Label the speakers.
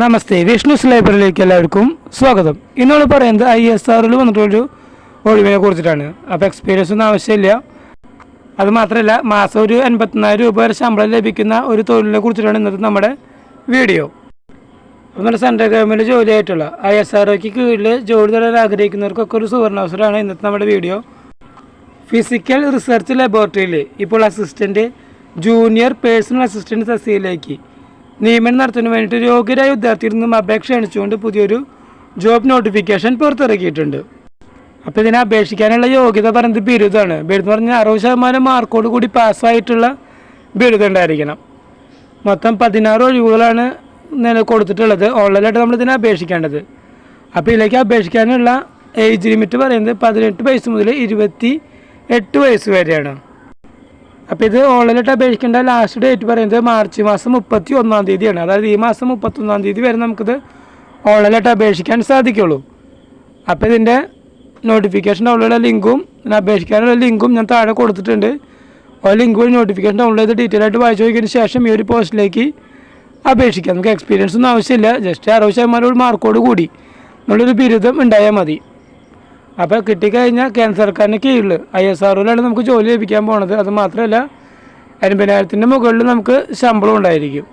Speaker 1: നമസ്തേ. വിഷ്ണുസ് ലൈബ്രറിയിലേക്ക് എല്ലാവർക്കും സ്വാഗതം. ഇന്നോട് പറയുന്നത് ഐ എസ് ആറിൽ വന്നിട്ടൊരു ഒഴിവിനെ കുറിച്ചിട്ടാണ്. അപ്പോൾ എക്സ്പീരിയൻസ് ഒന്നും ആവശ്യമില്ല. അത് മാത്രമല്ല മാസം ഒരു എൺപത്തിനായിരം രൂപ വരെ ശമ്പളം ലഭിക്കുന്ന ഒരു തൊഴിലിനെ കുറിച്ചിട്ടാണ് ഇന്നത്തെ നമ്മുടെ വീഡിയോ. അപ്പോൾ നമ്മുടെ സെൻട്രൽ ഗവൺമെന്റ് ജോലിയായിട്ടുള്ള ഐ എസ് ആർ കീഴിൽ ജോലി തരാൻ ആഗ്രഹിക്കുന്നവർക്കൊക്കെ ഒരു സുവർണാവസരമാണ് ഇന്നത്തെ നമ്മുടെ വീഡിയോ. ഫിസിക്കൽ റിസർച്ച് ലബോറട്ടറിയിൽ ഇപ്പോൾ അസിസ്റ്റന്റ് ജൂനിയർ പേഴ്സണൽ അസിസ്റ്റന്റ് തസ്തിയിലേക്ക് നിയമനം നടത്തുന്നതിന് വേണ്ടിയിട്ട് യോഗ്യരായ വിദ്യാർത്ഥിയിൽ നിന്നും അപേക്ഷ അണിച്ചുകൊണ്ട് പുതിയൊരു ജോബ് നോട്ടിഫിക്കേഷൻ പുറത്തിറക്കിയിട്ടുണ്ട്. അപ്പോൾ ഇതിനെ അപേക്ഷിക്കാനുള്ള യോഗ്യത പറയുന്നത് ബിരുദമാണ് ബിരുദം പറഞ്ഞാൽ അറുപത് ശതമാനം മാർക്കോട് കൂടി പാസ്സായിട്ടുള്ള ബിരുദം ഉണ്ടായിരിക്കണം. മൊത്തം പതിനാറ് ഒഴിവുകളാണ് നില കൊടുത്തിട്ടുള്ളത്. ഓൺലൈനായിട്ട് നമ്മൾ ഇതിനെ അപേക്ഷിക്കേണ്ടത്. അപ്പോൾ ഇതിലേക്ക് അപേക്ഷിക്കാനുള്ള ഏജ് ലിമിറ്റ് പറയുന്നത് പതിനെട്ട് വയസ്സ് മുതൽ ഇരുപത്തി എട്ട് വയസ്സ് വരെയാണ്. അപ്പോൾ ഇത് ഓൺലൈനായിട്ട് അപേക്ഷിക്കേണ്ട ലാസ്റ്റ് ഡേറ്റ് പറയുന്നത് മാർച്ച് മാസം മുപ്പത്തി ഒന്നാം തീയതിയാണ്. അതായത് ഈ മാസം മുപ്പത്തൊന്നാം തീയതി വരെ നമുക്കിത് ഓൺലൈനായിട്ട് അപേക്ഷിക്കാൻ സാധിക്കുള്ളൂ. അപ്പോൾ ഇതിന്റെ നോട്ടിഫിക്കേഷൻ ഡൗൺലോഡ് ലിങ്കും അപേക്ഷിക്കാനുള്ള ലിങ്കും ഞാൻ താഴെ കൊടുത്തിട്ടുണ്ട്. ആ ലിങ്ക് വഴി നോട്ടിഫിക്കേഷൻ ഡൗൺലോഡ് ചെയ്ത് ഡീറ്റെയിൽ ആയിട്ട് വായിച്ചു നോക്കിയതിന് ശേഷം ഈ ഒരു പോസ്റ്റിലേക്ക് അപേക്ഷിക്കാം. നമുക്ക് എക്സ്പീരിയൻസ് ഒന്നും ആവശ്യമില്ല. ജസ്റ്റ് അറുപത് ശതമാനം മാർക്കോട് കൂടി. എന്നുള്ളൊരു ബിരുദം ഉണ്ടായാൽ മതി. അപ്പോൾ കിട്ടിക്കഴിഞ്ഞാൽ കേന്ദ്ര സർക്കാരിന് കീഴിൽ ഐ എസ് ആറിലാണ് നമുക്ക് ജോലി ലഭിക്കാൻ പോണത്. അത് മാത്രമല്ല അൻപതിനായിരത്തിന്റെ മുകളിൽ നമുക്ക് ശമ്പളം ഉണ്ടായിരിക്കും.